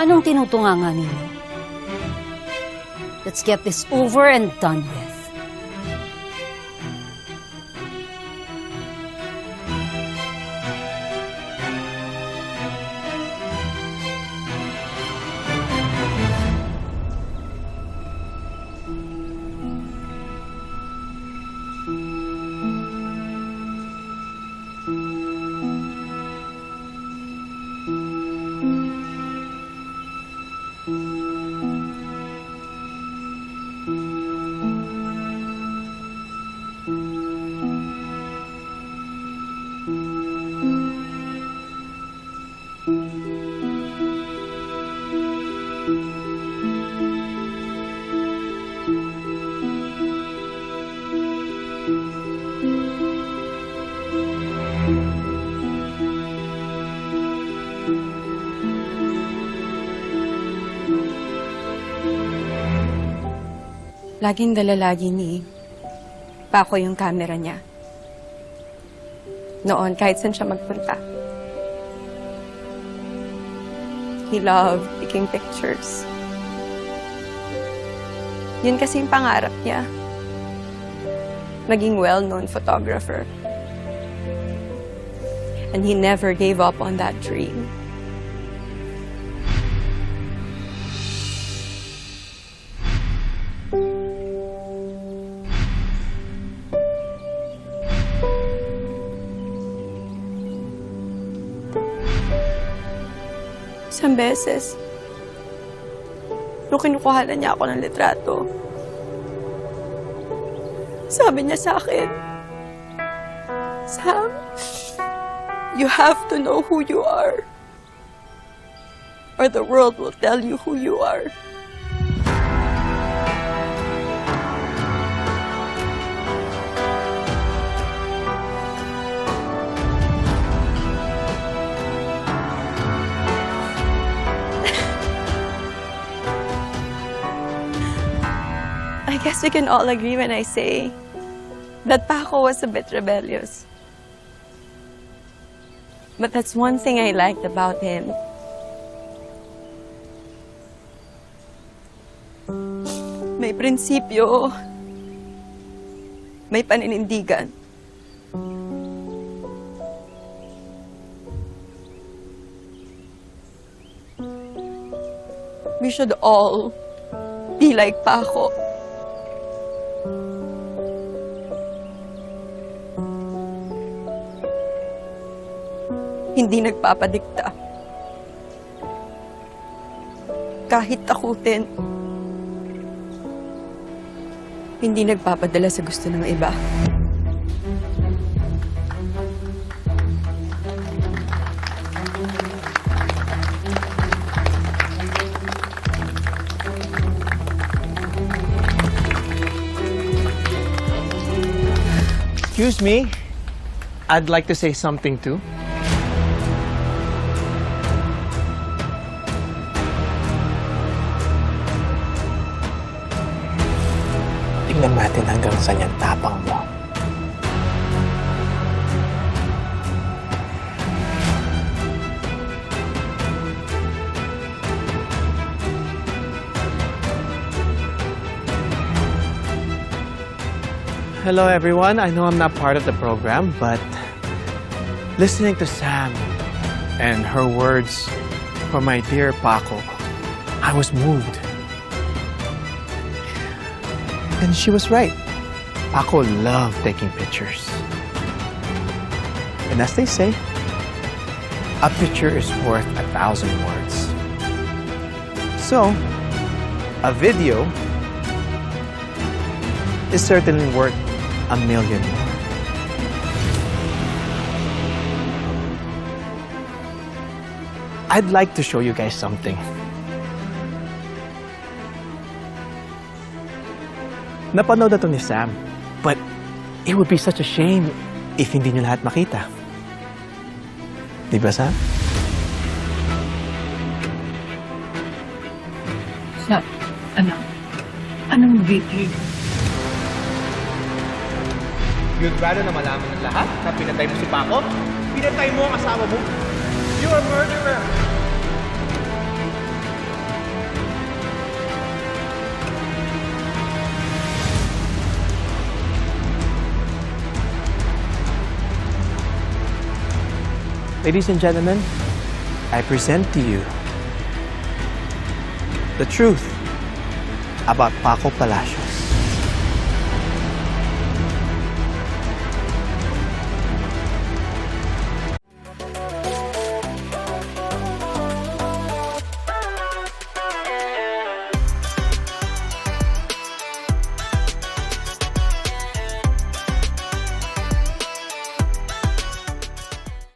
Anong tinutunganga ninyo? Let's get this over and done with. Laging dala lagi ni Paco yung camera niya. Noon, kahit saan siya magpunta. He loved taking pictures. Yun kasi yung pangarap niya. Maging well-known photographer. And he never gave up on that dream. Isang beses, nung kinukuha na niya ako ng litrato, sabi niya sa akin, Sam, you have to know who you are. Or the world will tell you who you are. Guess we can all agree when I say that Paco was a bit rebellious. But that's one thing I liked about him. May prinsipyo. May paninindigan. We should all be like Paco. Hindi nagpapadikta. Kahit takutin, hindi nagpapadala sa gusto ng iba. Excuse me. I'd like to say something too. Natin hanggang saan yung tapang mo. Hello, everyone. I know I'm not part of the program, but listening to Sam and her words for my dear Paco, I was moved. And she was right. Paco loved taking pictures. And as they say, a picture is worth a thousand words. So, a video is certainly worth a million more. I'd like to show you guys something. Napanood na to ni Sam, but it would be such a shame if hindi niyo lahat makita. Di ba, Sam? Sa, ano? Anong video? You'd rather na malaman ng lahat na pinatay mo si Paco? Pinatay mo ang asawa mo? You're a murderer! Ladies and gentlemen, I present to you the truth about Paco Palacio.